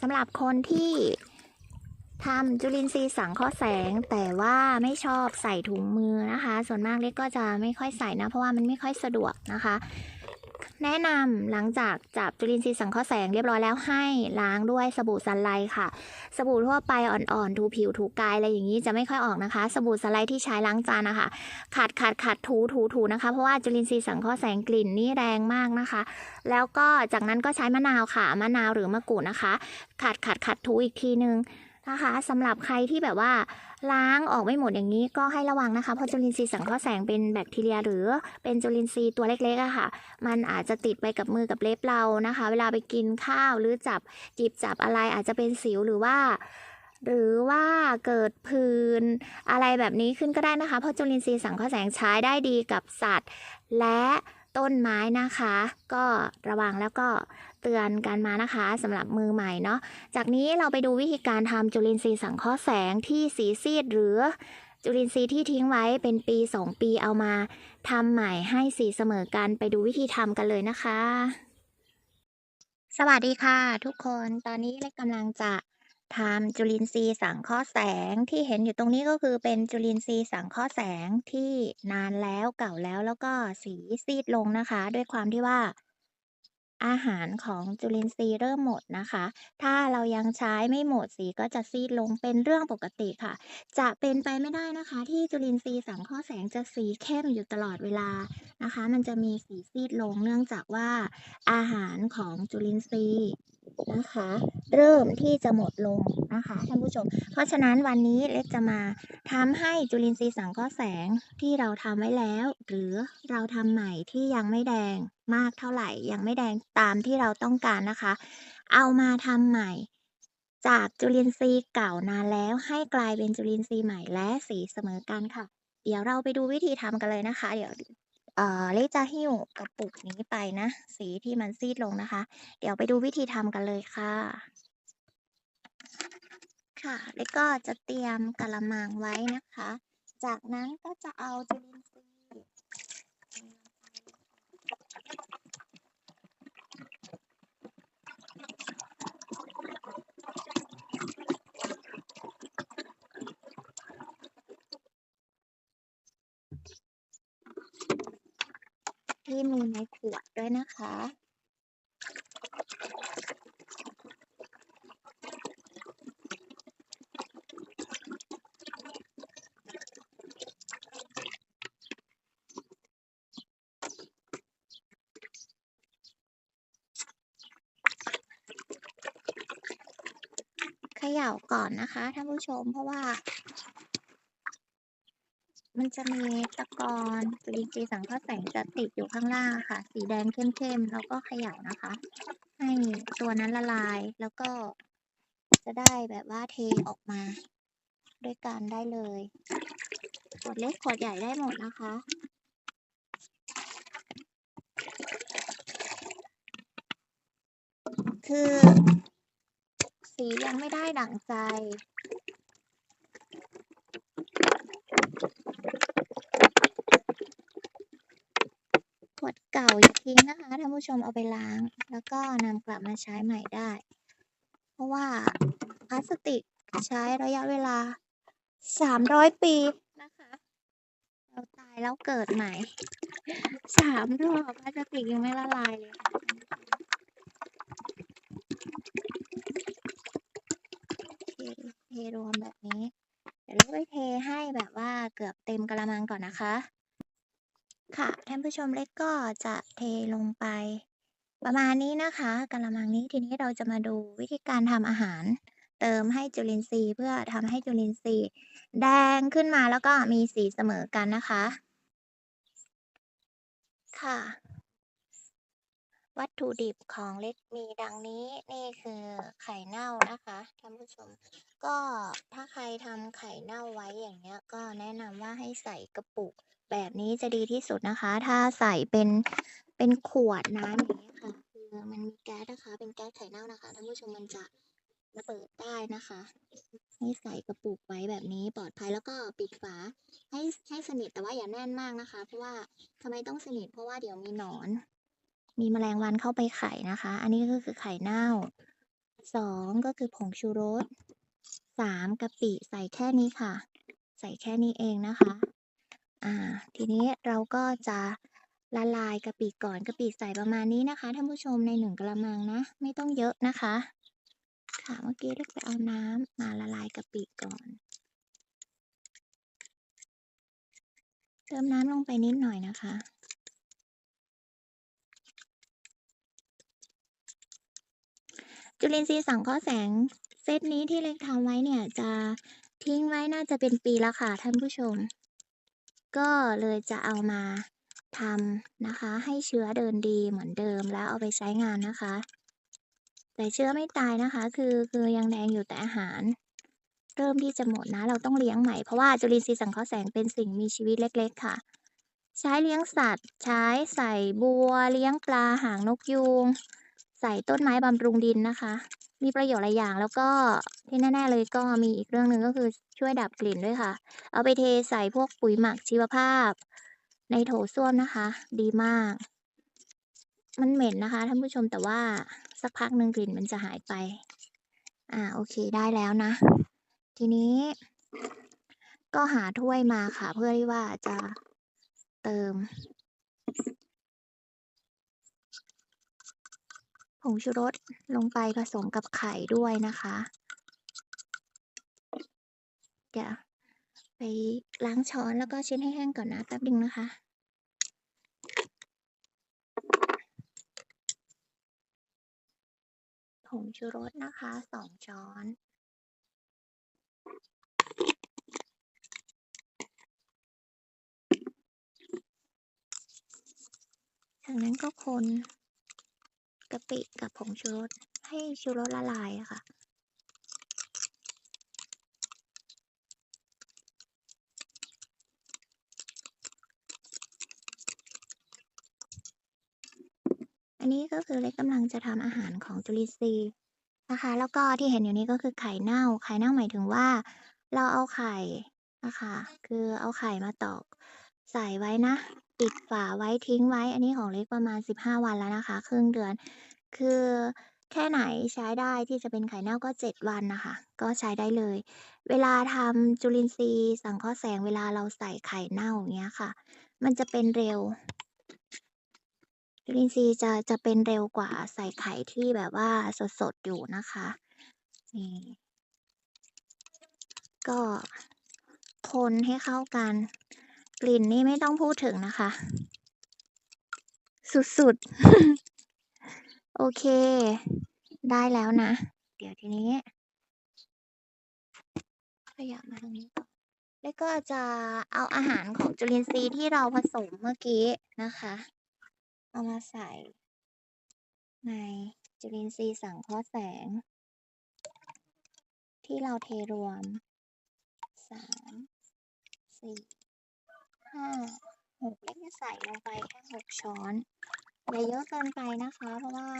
สำหรับคนที่ทำจุลินทรีย์สังเคราะห์แสง แต่ว่าไม่ชอบใส่ถุงมือนะคะ ส่วนมากเล็กก็จะไม่ค่อยใส่นะ เพราะว่ามันไม่ค่อยสะดวกนะคะ แนะนำหลังจากจับจุลินทรีย์สังเคราะห์แสงเรียบร้อยแล้วให้ล้างด้วยสบู่ซันไลท์ค่ะ สบู่ทั่วไปอ่อนๆถูผิวถูกายอะไรอย่างนี้จะไม่ค่อยออกนะคะ สบู่ซันไลท์ที่ใช้ล้างจานนะคะขัดขัดขัดถูถูถูนะคะ เพราะว่าจุลินทรีย์สังเคราะห์แสงกลิ่นนี่แรงมากนะคะ แล้วก็จากนั้นก็ใช้มะนาวค่ะมะนาวหรือมะกรูดนะคะ ขัดขัดขัดถูอีกทีนึง นะคะสำหรับใครที่แบบว่าล้างออกไม่หมดอย่างนี้ก็ให้ระวังนะคะเพราะจุลินทรีย์สังเคราะห์แสงเป็นแบคทีเรีย หรือเป็นจุลินทรีย์ตัวเล็กๆอะค่ะ มันอาจจะติดไปกับมือกับเล็บเรานะคะ เวลาไปกินข้าวหรือจับจิบจับอะไรอาจจะเป็นสิวหรือว่าหรือว่าเกิดผื่นอะไรแบบนี้ขึ้นก็ได้นะคะ เพราะจุลินทรีย์สังเคราะห์แสงใช้ได้ดีกับสัตว์ และ ต้นไม้นะคะ ก็ระวังแล้วก็เตือนกันมานะคะสำหรับมือใหม่เนาะจากนี้เราไปดูวิธีการทำจุลินทรีย์สังเคราะห์แสงที่สีซีดหรือจุลินทรีย์ที่ทิ้งไว้เป็นปี 2 ปีเอามาทำใหม่ให้สีเสมอกันไปดูวิธีทำกันเลยนะคะ สวัสดีค่ะทุกคนตอนนี้เล็กกำลังจะ ทำจุลินทรีย์สังเคราะห์แสงที่เห็นอยู่ตรงนี้ก็คือเป็นจุลินทรีย์สังเคราะห์แสงที่นานแล้วเก่าแล้วแล้วก็สีซีดลงนะคะ ด้วยความที่ว่า อาหารของจุลินทรีย์เริ่มหมดนะคะ ถ้าเรายังใช้ไม่หมดสีก็จะซีดลงเป็นเรื่องปกติค่ะ จะเป็นไปไม่ได้นะคะ ที่จุลินทรีย์สังเคราะห์แสงจะสีเข้มอยู่ตลอดเวลานะคะ มันจะมีสีซีดลงเนื่องจากว่า อาหารของจุลินทรีย์ นะคะ เริ่มที่จะหมดลงนะคะท่านผู้ชม เพราะฉะนั้นวันนี้เล็กจะมาทำให้จุลินทรีย์สังเคราะห์แสงที่เราทำไว้แล้ว หรือเราทำใหม่ที่ยังไม่แดงมากเท่าไหร่ยังไม่แดงตามที่เราต้องการนะคะ เอามาทำใหม่ จากจุลินทรีย์เก่านานแล้วให้กลายเป็นจุลินทรีย์ใหม่และสีเสมอกันค่ะ เดี๋ยวเราไปดูวิธีทำกันเลยนะคะ เดี๋ยว เอ่อเล็กจะหิ้วกระปุกนี้ไปนะ สีที่มันซีดลงนะคะ เดี๋ยวไปดูวิธีทำกันเลยค่ะ ค่ะ แล้วก็จะเตรียมกะละมังไว้นะคะ จากนั้นก็จะเอาจุลินทรีย์ ที่มีในขวดด้วยนะคะ เขย่าก่อนนะคะท่านผู้ชมเพราะว่า มันจะมีตะกอนจุลินทรีย์สังเคราะห์แสงจะติดอยู่ข้างล่างค่ะ สีแดงเข้มๆแล้วก็เขย่านะคะ ให้ตัวนั้นละลายแล้วก็ จะได้แบบว่าเทออกมา ด้วยกันได้เลยขวดเล็กขวดใหญ่ได้หมดนะคะคือ สียังไม่ได้ดั่งใจ ขวดเก่าอย่าทิ้ งนะคะท่านผู้ชมเอาไปล้าง แล้วก็นำกลับมาใช้ใหม่ได้ เพราะว่าพลาสติกใช้ระยะเวลา 300 ปีนะคะ เราตายแล้วเกิดใหม่สามรอบพลาสติกยังไม่ละลายเลย เทเทรวมแบบนี้ เดี๋ยวเราไปเทให้แบบว่าเกือบเต็มกระมังก่อนนะคะ ค่ะท่านผู้ชมเล็กก็จะเทลงไป ประมาณนี้นะคะกระมังนี้ทีนี้เราจะมาดูวิธีการทำอาหาร เติมให้จุลินทรีย์เพื่อทำให้จุลินทรีย์ แดงขึ้นมาแล้วก็มีสีเสมอกันนะคะ ค่ะ วัตถุดิบของเล็กมีดังนี้นี่คือไข่เน่านะคะท่านผู้ชม ก็ถ้าใครทำไข่เน่าไว้อย่างเงี้ย ก็แนะนำว่าให้ใส่กระปุก แบบนี้จะดีที่สุดนะคะ ถ้าใส่เป็นเป็นขวดน้ำอย่างเงี้ยค่ะคือมันมีแก๊สนะคะ เป็นแก๊สไข่เน่านะคะท่านผู้ชมมันจะระเบิดได้นะคะ ให้ใส่กระปุกไว้แบบนี้ปลอดภัยแล้วก็ปิดฝา ให้ให้สนิทแต่ว่าอย่าแน่นมากนะคะ เพราะว่าทำไมต้องสนิทเพราะว่าเดี๋ยวมีหนอน มีแมลงวันเข้าไปไข่นะคะ อันนี้ก็คือไข่เน่าสองก็คือผงชูรส สามกะปิใส่แค่นี้ค่ะ ใส่แค่นี้เองนะคะ อ่า ทีนี้เราก็จะละลายกะปิก่อนกะปิใส่ประมาณนี้นะคะท่านผู้ชมในหนึ่งกระมังนะ ไม่ต้องเยอะนะคะ ค่ะเมื่อกี้เราไปเอาน้ำมาละลายกะปิก่อน เติมน้ำลงไปนิดหน่อยนะคะจุลินทรีย์สังเคราะห์แสง เซตนี้ที่เล็กทำไว้เนี่ยจะทิ้งไว้น่าจะเป็นปีแล้วค่ะท่านผู้ชม ก็เลยจะเอามาทำนะคะ ให้เชื้อเดินดีเหมือนเดิมแล้วเอาไปใช้งานนะคะ แต่เชื้อไม่ตายนะคะ คือคือยังแดงอยู่แต่อาหาร เริ่มที่จะหมดนะ เราต้องเลี้ยงใหม่เพราะว่าจุลินทรีย์สังเคราะห์แสงเป็นสิ่งมีชีวิตเล็ก ๆ ค่ะ ใช้เลี้ยงสัตว์ ใช้ใส่บัว เลี้ยงปลาหางนกยูงใส่ต้นไม้บำรุงดินนะคะ มีประโยชน์หลายอย่าง แล้วก็ที่แน่ ๆ เลยก็มีอีกเรื่องหนึ่งก็คือช่วยดับกลิ่นด้วยค่ะ เอาไปเทใส่พวกปุ๋ยหมักชีวภาพ ในโถส้วมนะคะ ดีมาก มันเหม็นนะคะท่านผู้ชมแต่ว่าสักพักหนึ่งกลิ่นมันจะหายไป อ่าโอเคได้แล้วนะ ทีนี้ ก็หาถ้วยมาค่ะ เพื่อที่ว่าจะเติม ผงชูรสลงไปผสมกับไข่ด้วยนะคะเดี๋ยวไปล้างช้อนแล้วก็เช็ดให้แห้งก่อนนะแป๊บนึงนะคะผงชูรสนะคะสองช้อนจากนั้นก็คน กะปิกับผงชูรสให้ชูรสละลายอะค่ะ อันนี้ก็คือเล็กกำลังจะทำอาหารของจุลินทรีย์นะคะ แล้วก็ที่เห็นอยู่นี้ก็คือไข่เน่า ไข่เน่าหมายถึงว่า เราเอาไข่นะคะ คือเอาไข่มาตอก ใส่ไว้นะ ปิดฝาไว้ทิ้งไว้ อันนี้ของเล็กประมาณ 15 วันแล้วนะคะ ครึ่งเดือน คือแค่ไหนใช้ได้ที่จะเป็นไข่เน่าก็ 7 วันนะคะ ก็ใช้ได้เลย เวลาทำจุลินทรีย์ สังเคราะห์แสงเวลาเราใส่ไข่เน่าอย่างเงี้ยค่ะ มันจะเป็นเร็ว จุลินทรีย์จะจะเป็นเร็วกว่าใส่ไข่ที่แบบว่าสดๆอยู่นะคะนี่ก็คนให้เข้ากัน ลิ่นนี่ไม่ต้องพูดถึงนะคะ สุดๆ โอเค ได้แล้วนะ เดี๋ยวทีนี้ ขยับมาตรงนี้ แล้วก็จะเอาอาหารของจุลินทรีย์ที่เราผสมเมื่อกี้นะคะ เอามาใส่ในจุลินทรีย์สังเคราะห์แสง ที่เราเทรวมสามสี่ ห้าหกเล็กจะใส่ลงไปแค่หกช้อนอย่าเยอะเกินไปนะคะ เพราะว่า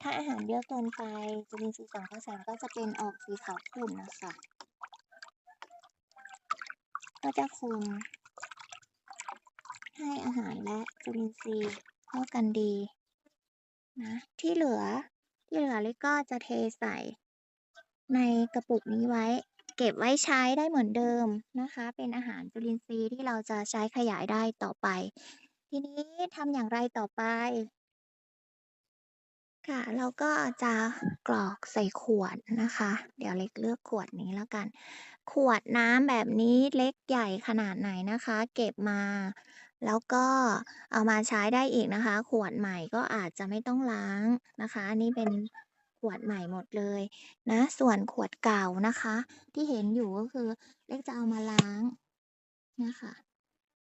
ถ้าอาหารเยอะเกินไปจุลินทรีย์สังเคราะห์แสงก็จะเป็นออกสีขาวขุ่นนะคะ ก็จะคนให้อาหารและจุลินทรีย์เข้ากันดีนะที่เหลือที่เหลือเล็กก็จะเทใส่ในกระปุกนี้ไว้ ก็บไว้ใช้ได้เหมือนเดิมนะคะ เป็นอาหารจุลินทรีย์ที่เราจะใช้ขยายได้ต่อไป ทีนี้ทำอย่างไรต่อไป ค่ะ เราก็จะกรอกใส่ขวดนะคะ เดี๋ยวเล็กเลือกขวดนี้แล้วกัน ขวดน้ำแบบนี้เล็กใหญ่ขนาดไหนนะคะ เก็บมา แล้วก็เอามาใช้ได้อีกนะคะ ขวดใหม่ก็อาจจะไม่ต้องล้างนะคะ อันนี้เป็น ขวดใหม่หมดเลยนะ ส่วนขวดเก่านะคะ ที่เห็นอยู่ก็คือเล็กจะเอามาล้างนะคะ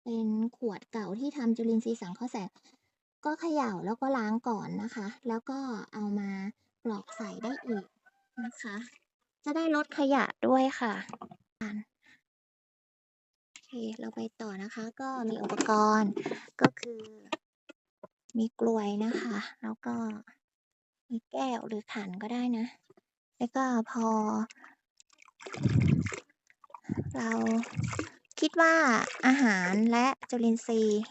เป็นขวดเก่าที่ทำจุลินทรีย์สังเคราะห์แสง ก็เขย่าแล้วก็ล้างก่อนนะคะ แล้วก็เอามากรอกใส่ได้อีกนะคะ จะได้ลดขยะด้วยค่ะโอเคเราไปต่อนะคะ ก็มีอุปกรณ์ก็คือมีกลวยนะคะ แล้วก็ แก้วหรือขันก็ได้นะ แล้วก็พอ เราคิดว่าอาหารและจุลินทรีย์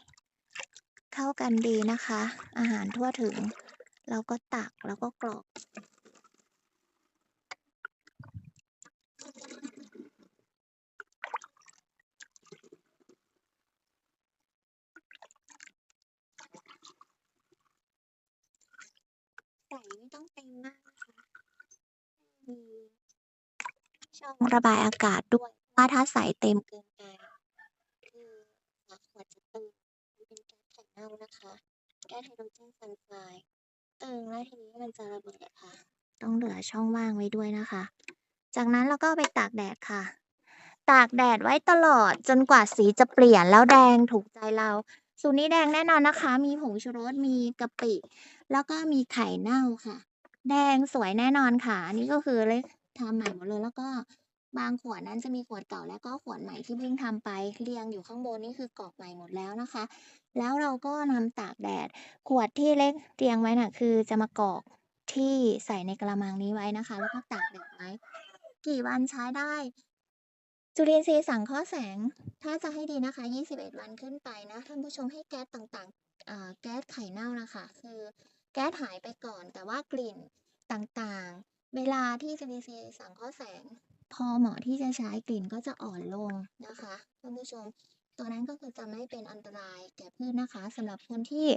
เข้ากันดีนะคะ อาหารทั่วถึง เราก็ตักแล้วก็กรอก ต็ มากนะคะมีช่องระบายอากาศด้วยว่าถ้าใส่เต็มเกินไปคือฝาขวดจะตึงเป็นแก๊สไข่เน่านะคะแก๊สไฮโดรเจนซัลไฟด์ตึงแล้วทีนี้มันจะระเบิดค่ะ ต้องเหลือช่องว่างไว้ด้วยนะคะ จากนั้นเราก็ไปตากแดดค่ะ ตากแดดไว้ตลอดจนกว่าสีจะเปลี่ยนแล้วแดงถูกใจเราสูตรนี้แดงแน่นอนนะคะ มีผงชูรส มีกะปิ แล้วก็มีไข่เน่าค่ะ แดงสวยแน่นอนค่ะ อันนี้ก็คือเล็กทำใหม่หมดเลยแล้วก็บางขวดนั้นจะมีขวดเก่าและก็ขวดใหม่ที่เพิ่งทำไปเรียงอยู่ข้างบนนี่คือกรอกใหม่หมดแล้วนะคะ แล้วเราก็นำตากแดด ขวดที่เล็กเรียงไว้น่ะ คือจะมากรอกที่ใส่ในกระมังนี้ไว้นะคะ แล้วก็ตากแดดไว้ กี่วันใช้ได้ จุลินทรีย์สังเคราะห์แสง ถ้าจะให้ดีนะคะ 21 วันขึ้นไปนะท่านผู้ชมให้แก๊สต่างๆอ่าแก๊สไข่เน่านะคะ คือ แก๊สหายไปก่อนแต่ว่ากลิ่นต่างๆ เวลาที่จุลินทรีย์สังเคราะห์แสง พอเหมาะที่จะใช้กลิ่นก็จะอ่อนลงนะคะท่านผู้ชม ตัวนั้นก็คือจะไม่เป็นอันตรายแก่พืชนะคะสำหรับคนที่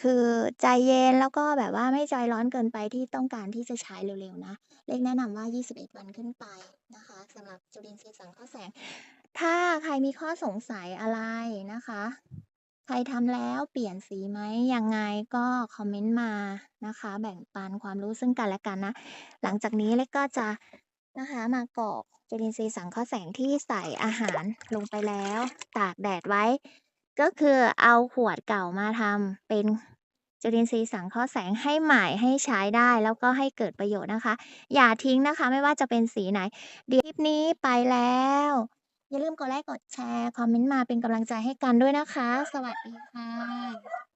คือใจเย็นแล้วก็แบบว่าไม่ใจร้อนเกินไปที่ต้องการที่จะใช้เร็วๆนะ เล็กแนะนำว่า 21 วันขึ้นไปนะคะสำหรับจุลินทรีย์สังเคราะห์แสง ถ้าใครมีข้อสงสัยอะไรนะคะ ใครทำแล้วเปลี่ยนสีไหมยังไงก็คอมเมนต์มานะคะ แบ่งปันความรู้ซึ่งกันและกันนะ หลังจากนี้เล็กก็จะนะคะมากรอกจุลินทรีย์สังเคราะห์แสงที่ใส่อาหารลงไปแล้ว ตากแดดไว้ ก็คือเอาขวดเก่ามาทำเป็นจุลินทรีย์สังเคราะห์แสงให้ใหม่ให้ใช้ได้แล้วก็ให้เกิดประโยชน์นะคะ อย่าทิ้งนะคะ ไม่ว่าจะเป็นสีไหนเดี๋ยวคลิปนี้ไปแล้ว อย่าลืมกดไลค์กดแชร์ คอมเมนต์มาเป็นกำลังใจให้กันด้วยนะคะ สวัสดีค่ะ